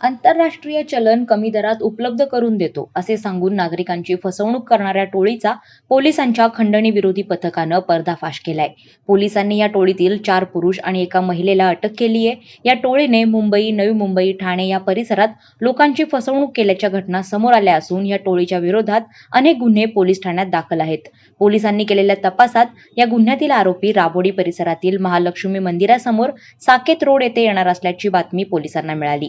आंतरराष्ट्रीय चलन कमी दरात उपलब्ध करून देतो असे सांगून नागरिकांची फसवणूक करणाऱ्या टोळीचा पोलिसांच्या खंडणी विरोधी पथकानं पर्दाफाश केलाय. पोलिसांनी या टोळीतील चार पुरुष आणि एका महिलेला अटक केली आहे. या टोळीने मुंबई नवी मुंबई ठाणे या परिसरात लोकांची फसवणूक केल्याच्या घटना समोर आल्या असून या टोळीच्या विरोधात अनेक गुन्हे पोलीस ठाण्यात दाखल आहेत. पोलिसांनी केलेल्या तपासात या गुन्ह्यातील आरोपी राबोडी परिसरातील महालक्ष्मी मंदिरासमोर साकेत रोड येथे येणार असल्याची बातमी पोलिसांना मिळाली.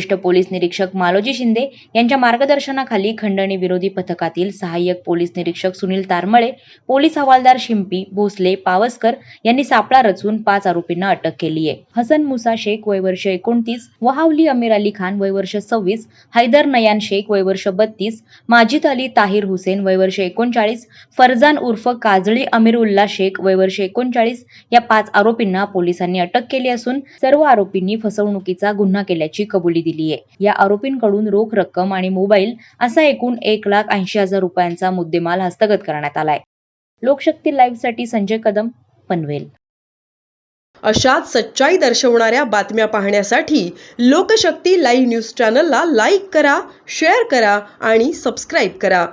वरिष्ठ पोलीस निरीक्षक मालोजी शिंदे यांच्या मार्गदर्शनाखाली खंडणी विरोधी पथकातील सहाय्यक पोलीस निरीक्षक सुनील तारमळे पोलीस हवालदार शिंपी भोसले पावसकर यांनी सापळा रचून पाच आरोपींना अटक केली आहे. हसन मुसा शेख वयवर्ष एकोणतीस वहावली अमीर अली खान वयवर्ष सव्वीस हैदर नयान शेख वयवर्ष बत्तीस माजिद अली ताहिर हुसेन वयवर्ष एकोणचाळीस फरजान उर्फ काजळी अमीर उल्ला शेख वयवर्ष एकोणचाळीस या पाच आरोपींना पोलिसांनी अटक केली असून सर्व आरोपींनी फसवणुकीचा गुन्हा केल्याची कबुली दिली आहे या आरोपींकडून रोख रक्कम आणि मोबाईल असा एकूण एक लाख ऐंशी हजार रुपयांचा मुद्देमाल हस्तगत करण्यात आलाय. लोकशक्ती लाईव्हसाठी संजय कदम पनवेल. अशाच सच्चाई दर्शवणाऱ्या बातम्या पाहण्यासाठी लोकशक्ती लाईव्ह न्यूज चॅनलला लाईक करा शेअर करा आणि सबस्क्राईब करा.